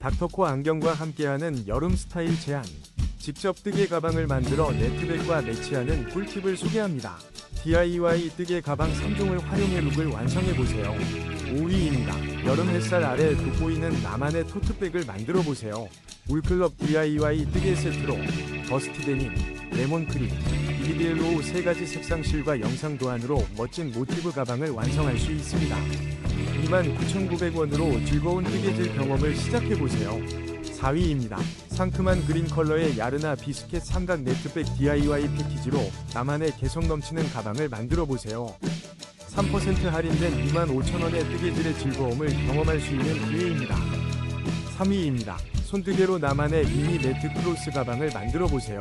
닥터코 안경과 함께하는 여름 스타일 제안. 직접 뜨개 가방을 만들어 네트백과 매치하는 꿀팁을 소개합니다. DIY 뜨개 가방 3종을 활용해 룩을 완성해보세요. 5위입니다. 여름 햇살 아래 돋보이는 나만의 토트백을 만들어보세요. 울클럽 DIY 뜨개 세트로 버스트 데님, 레몬 크림, 비비드로우 세 가지 색상 실과 영상 도안으로 멋진 모티브 가방을 완성할 수 있습니다. 29,900원으로 즐거운 뜨개질 경험을 시작해보세요. 4위입니다. 상큼한 그린 컬러의 야르나 비스켓 삼각 네트백 DIY 패키지로 나만의 개성 넘치는 가방을 만들어 보세요. 3% 할인된 25,000원의 뜨개질의 즐거움을 경험할 수 있는 기회입니다. 3위입니다. 손뜨개로 나만의 미니 매트 크로스 가방을 만들어 보세요.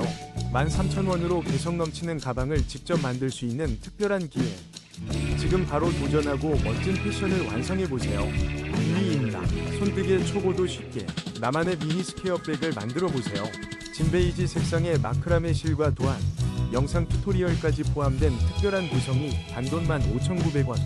13,000원으로 개성 넘치는 가방을 직접 만들 수 있는 특별한 기회. 지금 바로 도전하고 멋진 패션을 완성해 보세요. 2위입니다. 손뜨개 초보도 쉽게 나만의 미니 스퀘어백을 만들어 보세요. 진베이지 색상의 마크라메 실과 도안, 영상 튜토리얼까지 포함된 특별한 구성이 단돈만 5,900원.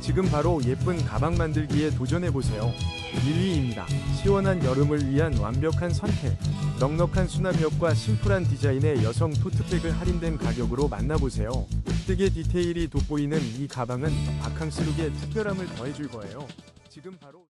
지금 바로 예쁜 가방 만들기에 도전해 보세요. 1위입니다. 시원한 여름을 위한 완벽한 선택. 넉넉한 수납력과 심플한 디자인의 여성 토트백을 할인된 가격으로 만나보세요. 뜨개 디테일이 돋보이는 이 가방은 바캉스 룩에 특별함을 더해줄 거예요. 지금 바로